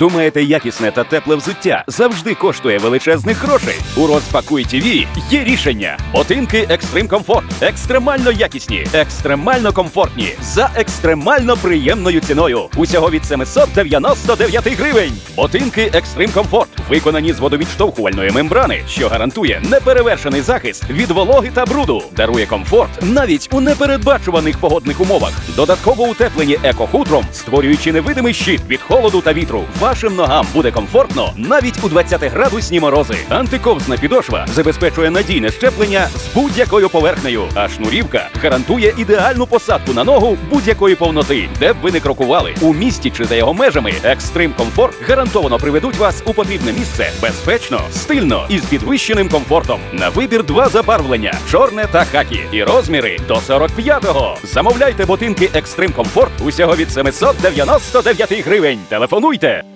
Думаєте, якісне та тепле взуття завжди коштує величезних грошей? У розпакуй ТВ є рішення. Ботинки Екстрим Комфорт. Екстремально якісні, екстремально комфортні, за екстремально приємною ціною. Усього від 799 гривень. Ботинки Екстрим Комфорт виконані з водовідштовхувальної мембрани, що гарантує неперевершений захист від вологи та бруду. Дарує комфорт навіть у непередбачуваних погодних умовах. Додатково утеплені екохутром, створюючи невидимий щит від холоду та вітру. Вашим ногам буде комфортно навіть у 20-градусні морози. Антиковзна підошва забезпечує надійне щеплення з будь-якою поверхнею, а шнурівка гарантує ідеальну посадку на ногу будь-якої повноти, де б ви не крокували. У місті чи за його межами Екстрим Комфорт гарантовано приведуть вас у потрібне місце безпечно, стильно і з підвищеним комфортом. На вибір два забарвлення: чорне та хакі. І розміри до 45-го. Замовляйте ботинки Екстрим Комфорт усього від 799 гривень. Телефонуйте.